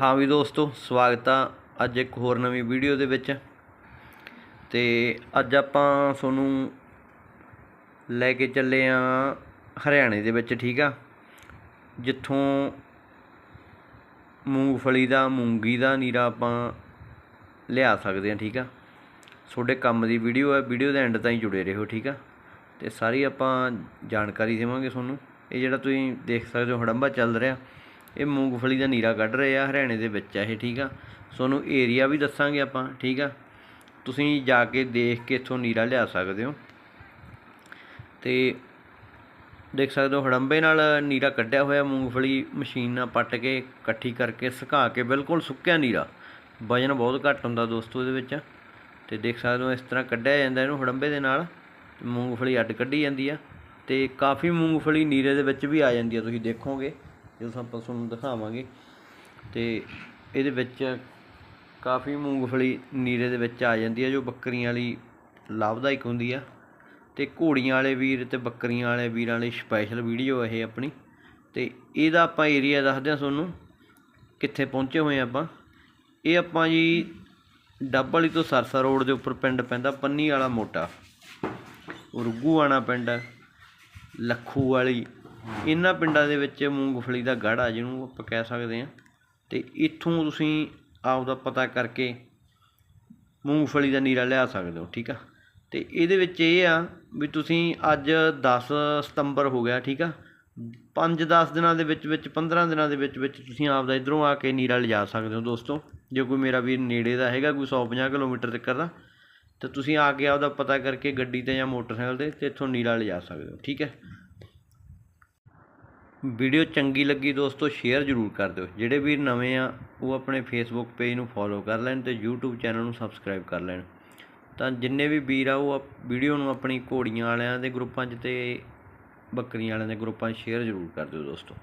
ਹਾਂ ਵੀ ਦੋਸਤੋ, ਸਵਾਗਤ ਆ ਅੱਜ ਇੱਕ ਹੋਰ ਨਵੀਂ ਵੀਡੀਓ ਦੇ ਵਿੱਚ। ਤੇ ਅੱਜ ਆਪਾਂ ਤੁਹਾਨੂੰ ਲੈ ਕੇ ਚੱਲੇ ਆ ਹਰਿਆਣੇ ਦੇ ਵਿੱਚ, ਠੀਕ ਆ? ਜਿੱਥੋਂ ਮੂੰਗਫਲੀ ਦਾ, ਮੂੰਗੀ ਦਾ ਨੀਰਾ ਆਪਾਂ ਲਿਆ ਸਕਦੇ ਆ, ਠੀਕ ਆ? ਤੁਹਾਡੇ ਕੰਮ ਦੀ ਵੀਡੀਓ ਹੈ, ਵੀਡੀਓ ਦੇ ਐਂਡ ਤਾਈਂ ਜੁੜੇ ਰਹੋ, ਠੀਕ ਆ? ਤੇ ਸਾਰੀ ਆਪਾਂ ਜਾਣਕਾਰੀ ਦੇਵਾਂਗੇ ਤੁਹਾਨੂੰ। ਇਹ ਜਿਹੜਾ ਤੁਸੀਂ ਦੇਖ ਸਕਦੇ ਹੋ, ਹੜੰਬਾ ਚੱਲ ਰਿਹਾ। ਇਹ ਮੂੰਗਫਲੀ ਦਾ ਨੀਰਾ ਕੱਢ ਰਹੇ ਆ, ਹਰਿਆਣੇ ਦੇ ਵਿੱਚ ਆ ਇਹ, ਠੀਕ ਆ? ਤੁਹਾਨੂੰ ਏਰੀਆ ਵੀ ਦੱਸਾਂਗੇ ਆਪਾਂ, ਠੀਕ ਆ? ਤੁਸੀਂ ਜਾ ਕੇ ਦੇਖ ਕੇ ਇੱਥੋਂ ਨੀਰਾ ਲਿਆ ਸਕਦੇ ਹੋ। ਤੇ ਦੇਖ ਸਕਦੇ ਹੋ, ਹੜੰਬੇ ਨਾਲ ਨੀਰਾ ਕੱਢਿਆ ਹੋਇਆ ਮੂੰਗਫਲੀ ਮਸ਼ੀਨ ਨਾਲ ਪੱਟ ਕੇ, ਇਕੱਠੀ ਕਰਕੇ ਸੁਕਾ ਕੇ, ਬਿਲਕੁਲ ਸੁੱਕਿਆ ਨੀਰਾ। ਵਜਨ ਬਹੁਤ ਘੱਟ ਹੁੰਦਾ ਦੋਸਤੋ ਇਹਦੇ ਵਿੱਚ। ਤੇ ਦੇਖ ਸਕਦੇ ਹੋ, ਇਸ ਤਰ੍ਹਾਂ ਕੱਢਿਆ ਜਾਂਦਾ ਇਹਨੂੰ ਹੜੰਬੇ ਦੇ ਨਾਲ। ਮੂੰਗਫਲੀ ਅੱਡ ਕੱਢੀ ਜਾਂਦੀ ਆ। ਤੇ ਕਾਫੀ ਮੂੰਗਫਲੀ ਨੀਰੇ ਦੇ ਵਿੱਚ ਵੀ ਆ ਜਾਂਦੀ ਆ, ਤੁਸੀਂ ਦੇਖੋਗੇ। ਜਦੋਂ ਆਪਾਂ ਤੁਹਾਨੂੰ ਦਿਖਾਵਾਂਗੇ ਤੇ ਇਹਦੇ ਵਿੱਚ ਕਾਫੀ ਮੂੰਗਫਲੀ ਨੀਰੇ ਦੇ ਵਿੱਚ ਆ ਜਾਂਦੀ ਆ, ਜੋ ਬੱਕਰੀਆਂ ਲਈ ਲਾਭਦਾਇਕ ਹੁੰਦੀ ਆ। ਤੇ ਘੋੜੀਆਂ ਵਾਲੇ ਵੀਰ ਤੇ ਬੱਕਰੀਆਂ ਵਾਲੇ ਵੀਰਾਂ ਲਈ ਸਪੈਸ਼ਲ ਵੀਡੀਓ ਇਹ ਆਪਣੀ। ਤੇ ਇਹਦਾ ਆਪਾਂ ਏਰੀਆ ਦੱਸਦੇ ਹਾਂ ਤੁਹਾਨੂੰ ਕਿੱਥੇ ਪਹੁੰਚੇ ਹੋਏ ਆਪਾਂ। ਇਹ ਆਪਾਂ ਜੀ ਡੱਬ ਵਾਲੀ ਤੋਂ ਸਰਸਾ ਰੋਡ ਦੇ ਉੱਪਰ ਪਿੰਡ ਪੈਂਦਾ ਪੰਨੀ ਵਾਲਾ ਮੋਟਾ। ਉਰਗੂਆਣਾ ਪਿੰਡ ਲੱਖੂ ਵਾਲੀ ਇਹਨਾਂ ਪਿੰਡਾਂ ਦੇ ਵਿੱਚ ਮੂੰਗਫਲੀ ਦਾ ਗੜ੍ਹ ਆ ਜਿਹਨੂੰ ਆਪਾਂ ਕਹਿ ਸਕਦੇ ਹਾਂ। ਤੇ ਇੱਥੋਂ ਤੁਸੀਂ ਆਪਦਾ ਪਤਾ ਕਰਕੇ ਮੂੰਗਫਲੀ ਦਾ ਨੀਰਾ ਲਿਆ ਸਕਦੇ ਹੋ, ਠੀਕ ਆ? ਤੇ ਇਹਦੇ ਵਿੱਚ ਇਹ ਆ ਵੀ ਤੁਸੀਂ ਅੱਜ 10 ਸਤੰਬਰ ਹੋ ਗਿਆ, ਠੀਕ ਆ? 5-10 ਦਿਨਾਂ ਦੇ ਵਿੱਚ ਵਿੱਚ 15 ਦਿਨਾਂ ਦੇ ਵਿੱਚ ਵਿੱਚ ਤੁਸੀਂ ਆਪਦਾ ਇਧਰੋਂ ਆ ਕੇ ਨੀਰਾ ਲਿਜਾ ਸਕਦੇ ਹੋ ਦੋਸਤੋ। ਜੇ ਕੋਈ ਮੇਰਾ ਵੀਰ ਨੇੜੇ ਦਾ ਹੈਗਾ, ਕੋਈ 150 ਕਿਲੋਮੀਟਰ ਤੱਕ ਦਾ, ਤਾਂ ਤੁਸੀਂ ਆ ਕੇ ਆਪਦਾ ਪਤਾ ਕਰਕੇ ਗੱਡੀ ਤੇ ਜਾਂ ਮੋਟਰਸਾਈਕਲ ਤੇ ਤੇ ਇੱਥੋਂ ਨੀਰਾ ਲਿਜਾ ਸਕਦੇ ਹੋ, ਠੀਕ ਹੈ ਵੀਡੀਓ ਚੰਗੀ ਲੱਗੀ ਦੋਸਤੋ ਸ਼ੇਅਰ ਜ਼ਰੂਰ ਕਰ ਦਿਓ। ਜਿਹੜੇ ਵੀਰ ਨਵੇਂ ਆ, ਉਹ ਆਪਣੇ ਫੇਸਬੁੱਕ ਪੇਜ ਨੂੰ ਫੋਲੋ ਕਰ ਲੈਣ ਤੇ YouTube ਚੈਨਲ ਨੂੰ ਸਬਸਕ੍ਰਾਈਬ ਕਰ ਲੈਣ। ਤਾਂ ਜਿੰਨੇ ਵੀ ਵੀਰ ਆ, ਉਹ ਵੀਡੀਓ ਨੂੰ ਆਪਣੀ ਘੋੜੀਆਂ ਵਾਲਿਆਂ ਦੇ ਗਰੁੱਪਾਂ 'ਚ ਤੇ ਬੱਕਰੀਆਂ ਵਾਲਿਆਂ ਦੇ ਗਰੁੱਪਾਂ 'ਚ ਸ਼ੇਅਰ ਜ਼ਰੂਰ ਕਰ ਦਿਓ ਦੋਸਤੋ।